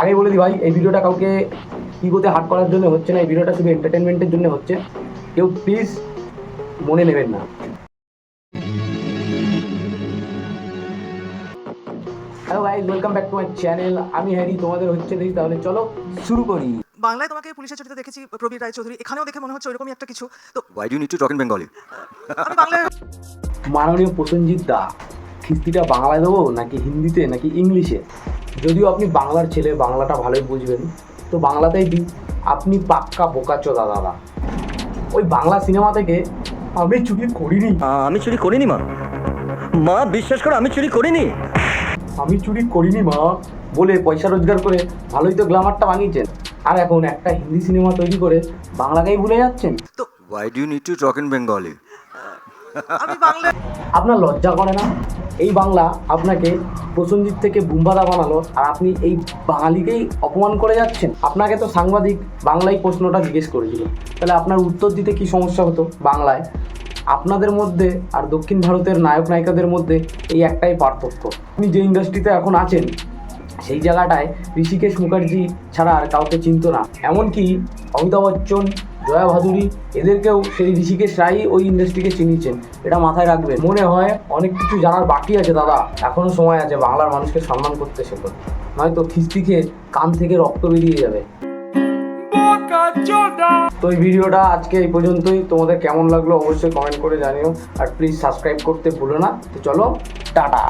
আগে বলে দিই ভাই এই ভিডিওটা কাউকে ইগোতে হাট করার জন্য হচ্ছে না এই ভিডিওটা শুধু এন্টারটেনমেন্টের জন্য হচ্ছে। কেউ প্লিজ মনে নেবেন না। Hello guys welcome back to my channel আমি হ্যারি তোমাদের হচ্ছে দেখি তাহলে চলো শুরু করি। বাংলায় তোমাকে পুলিশের চরিত্রে দেখেছি প্রবীর রায়চৌধুরী। এখানেও দেখে মনে হচ্ছে ওইরকমই একটা কিছু। তো Why do you need to talk in Bengali? আমি বাংলায় মাননীয় প্রসেনজিৎ দা খিস্তিটা বাংলায় দেবো নাকি হিন্দিতে নাকি ইংলিশে? যদিও আপনি বাংলার ছেলে বাংলাটা ভালোই বুঝবেন। তো বাংলাতেই দিই আপনি পাক্কা বোকাচোদা দাদা। ওই বাংলা সিনেমা থেকে আমি চুরি করিনি। আমি চুরি করিনি মা। মা বিশ্বাস করো আমি চুরি করিনি। আমি চুরি করিনি মা বলে পয়সা রোজগার করে ভালোই তো গ্ল্যামারটা বানিয়েছেন আর এখন একটা হিন্দি সিনেমা তৈরি করে বাংলাকেই ভুলে যাচ্ছেন। তো Why do you need to talk in Bengali? আপনার লজ্জা করে না? এই বাংলা আপনাকে প্রসেনজিৎ থেকে বুম্বাদা বানালো আর আপনি এই বাঙালিকেই অপমান করে যাচ্ছেন? আপনাকে তো সাংবাদিক বাংলায় প্রশ্নটা জিজ্ঞেস করেছিল। তাহলে আপনার উত্তর দিতে কি সমস্যা হতো বাংলায়? আপনাদের মধ্যে আর দক্ষিণ ভারতের নায়ক নায়িকাদের মধ্যে এই একটাই পার্থক্য। আপনি যে ইন্ডাস্ট্রিতে এখন আছেন সেই জায়গাটায় ঋষিকেশ মুখার্জি ছাড়া আর কাউকে চিনতো না। এমনকি অমিতাভ বচ্চন, জয়া ভাদুরী, এদেরকেও সেই ঋষিকেশ রাই ওই ইন্ডাস্ট্রিকে চিনিয়েছেন। এটা মাথায় রাখবে মনে হয় অনেক কিছু জানার বাকি আছে দাদা। এখনও সময় আছে বাংলার মানুষকে সম্মান করতে শেখো। নয়তো খিস্তি খেয়ে কান থেকে রক্ত বেরিয়ে যাবে। তো এই ভিডিওটা আজকে এই পর্যন্তই। তোমাদের কেমন লাগল অবশ্যই কমেন্ট করে জানিও। আর প্লিজ সাবস্ক্রাইব করতে ভুলো না। তো চলো, টাটা।